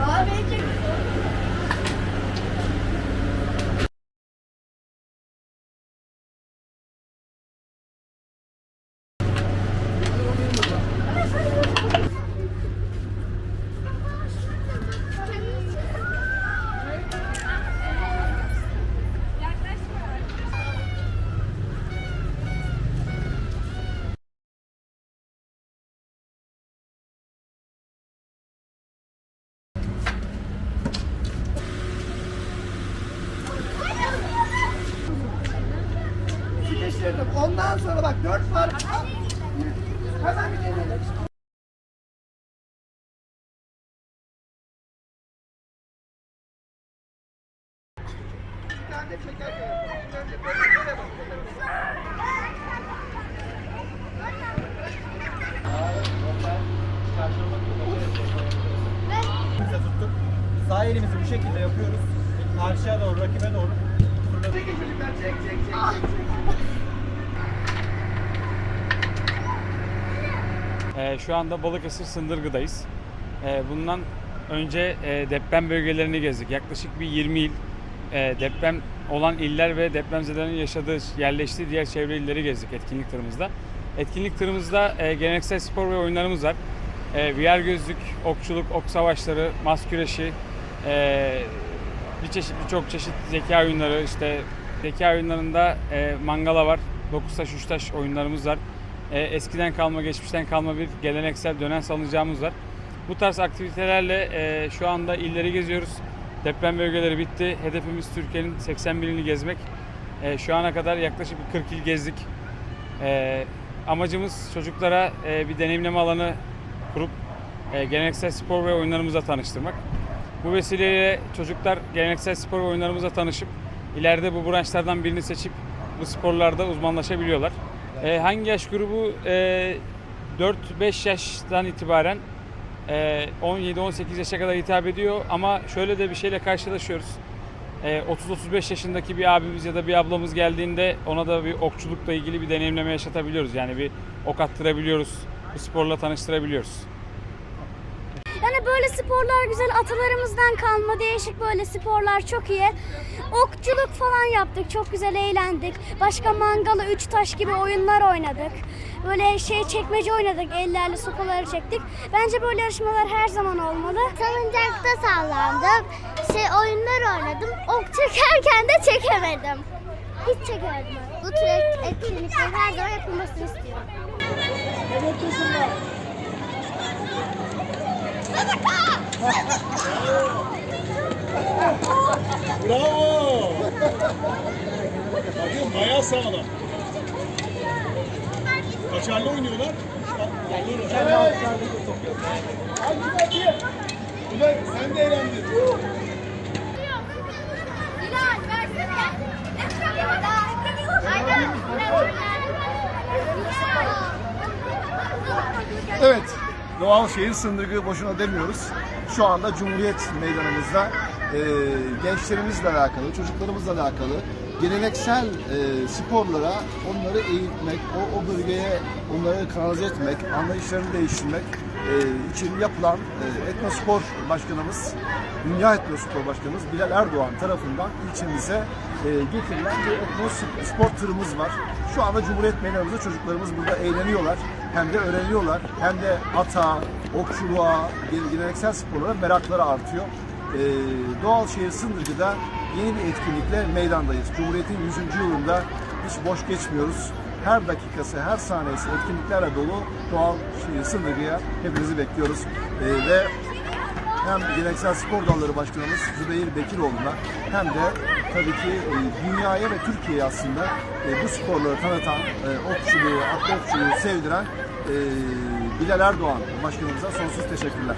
Aa, beni. Geçirdim. Ondan sonra bak dört var. Hemen bir deneyelim. Tane. Sağ elimizi bu şekilde yapıyoruz. Karşıya doğru, rakibe doğru. Çekin çocuklar çek çek çek çek. Ee, şu anda Balıkesir Sındırgı'dayız. Ee, bundan önce e, deprem bölgelerini gezdik. Yaklaşık bir 20 il e, deprem olan iller ve depremzedelerin yaşadığı, yerleştiği diğer çevre illeri gezdik etkinlik tırımızda. Etkinlik tırımızda e, geleneksel spor ve oyunlarımız var. E, VR gözlük, okçuluk, ok savaşları, mas güreşi, e, bir çeşit birçok çeşit zeka oyunları işte zeka oyunlarında e, mangala var. 9 taş 3 taş oyunlarımız var. E, eskiden kalma geçmişten kalma bir geleneksel dönen salıncağımız var. Bu tarz aktivitelerle e, şu anda illeri geziyoruz. Deprem bölgeleri bitti. Hedefimiz Türkiye'nin 81 ilini gezmek. E, şu ana kadar yaklaşık bir 40 il gezdik. E, amacımız çocuklara e, bir deneyimleme alanı kurup e, geleneksel spor ve oyunlarımızla tanıştırmak. Bu vesileyle çocuklar geleneksel spor ve oyunlarımızla tanışıp ileride bu branşlardan birini seçip bu sporlarda uzmanlaşabiliyorlar. E, hangi yaş grubu? E, 4-5 yaştan itibaren e, 17-18 yaşa kadar hitap ediyor ama şöyle de bir şeyle karşılaşıyoruz. E, 30-35 yaşındaki bir abimiz ya da bir ablamız geldiğinde ona da bir okçulukla ilgili bir deneyimleme yaşatabiliyoruz. Yani bir ok attırabiliyoruz, bu sporla tanıştırabiliyoruz. Yani böyle sporlar güzel atalarımızdan kalma değişik böyle sporlar çok iyi. Okçuluk falan yaptık çok güzel eğlendik. Başka mangalı üç taş gibi oyunlar oynadık. Böyle şey çekmece oynadık ellerle sopaları çektik. Bence böyle yarışmalar her zaman olmalı. Salıncakta sallandım. Şey oyunlar oynadım. Ok çekerken de çekemedim. Hiç çekemedim. Bu tür etkinliklerin her zaman yapılmasını istiyorum. Bravo! Bayağı sağlam. Kaçarlı oynuyorlar. Hadi. Ulan sen de eğlendin. Evet, doğal şehir sındırgı boşuna demiyoruz. Şu anda Cumhuriyet Meydanımızda e, gençlerimizle alakalı, çocuklarımızla alakalı geleneksel e, sporlara onları eğitmek, o, o bölgeye onları kanalize etmek, anlayışlarını değiştirmek e, için yapılan e, Etnospor Başkanımız, Dünya Etnospor Başkanımız Bilal Erdoğan tarafından ilçemize e, getirilen bir etnospor tırımız var. Şu anda Cumhuriyet Meydanımızda çocuklarımız burada eğleniyorlar. Hem de öğreniyorlar. Hem de ata, okçuluğa, gele- geleneksel sporlara merakları artıyor. E, Doğal Şehir Sındırgı'da yeni bir etkinlikle meydandayız. Cumhuriyet'in 100. yılında hiç boş geçmiyoruz. Her dakikası, her saniyesi etkinliklerle dolu Doğal Şehir Sındırgı'ya hepinizi bekliyoruz. E, ve hem Geleneksel Spor Dalları Başkanımız Zübeyir Bekiroğlu'na hem de tabii ki e, dünyaya ve Türkiye'ye aslında e, bu sporları tanıtan, e, okçuluğu, atlı okçuluğu sevdiren Bilal Erdoğan Başkanımıza sonsuz teşekkürler.